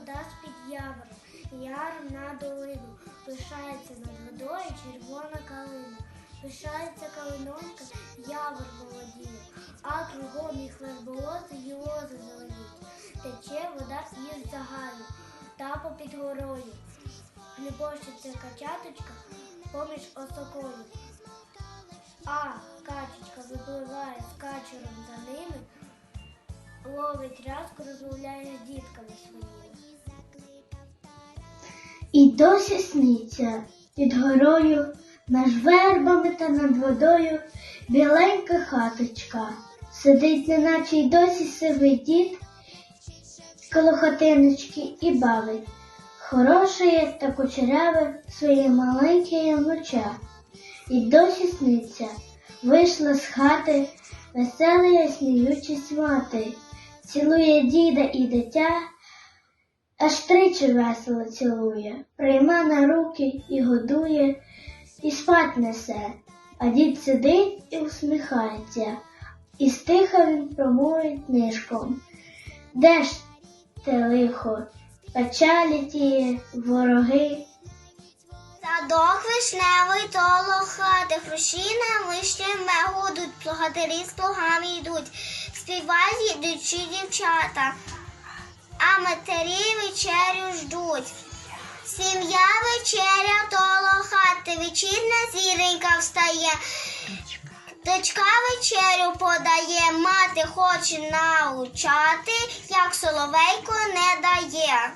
вода з-під явору, яром на долину. Пишається над водою червона калина. Пишається калинонька, явор молодіє, а кругом їх лиш болото й лози зеленіють. Тече вода в'їзд загаю, та попід горою. Глибощиться качаточка поміж осокою. А качечка випливає з качером за ними, ловить рязку, розмовляє з дітками своїми. І досі сниться під горою, над вербами та над водою біленька хаточка. Сидить, неначе й досі сивий дід коло хатиночки і бавить. Хороше та кучеряве своє маленьке внуча. І досі сниться, вийшла з хати, весела сміючись мати, цілує діда і дитя, аж тричі весело цілує, прийма на руки і годує, і спать несе, а дід сидить і усміхається, і стиха він промовить нишком. Де ж те лихо, печалі ті вороги, Садок вишневий толо хати, хрущина вишнями гудуть, плугатирі з плугами йдуть, співають йдучі дівчата, а матері вечерю ждуть. Сім'я вечеря толо хати, вечірня зіронька встає. Дочка вечерю подає, мати хоче научати, як соловейко не дає.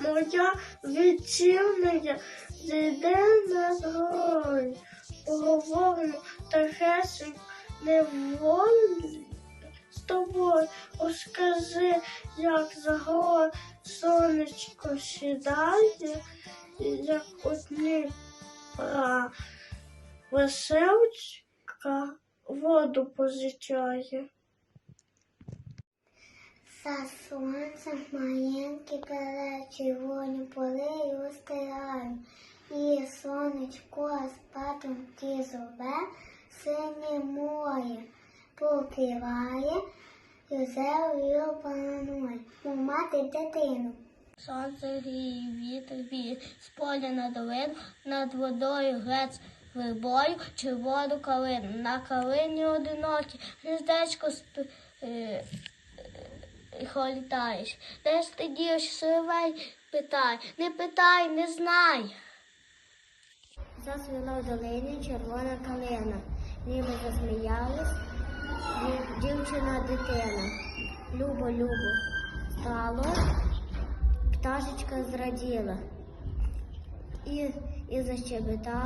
Моя відчинення зійде над горою. Поговоримо тихесенько, не волі тобою. О, скажи, як за гору сонечко сідає, як одні пра веселочка воду позичає. За сонцем маленькі пелечі волю полею стираю, і сонечко спатом ті зубе синє моє покриває, Панує, у мати дитину. Сонце гріє, вітер віє, з поля на долину, над водою грець вербою, червону калину. На калині одинокі, гнездечко спи, е, літаєш. Де ж ти дієш, соловей? Питай, не питай, не знай. Засвіла в долині червона калина, ніби засміялась дів- дівчина дитина. Любо, любо стало, пташечка зраділа і, і защебетала.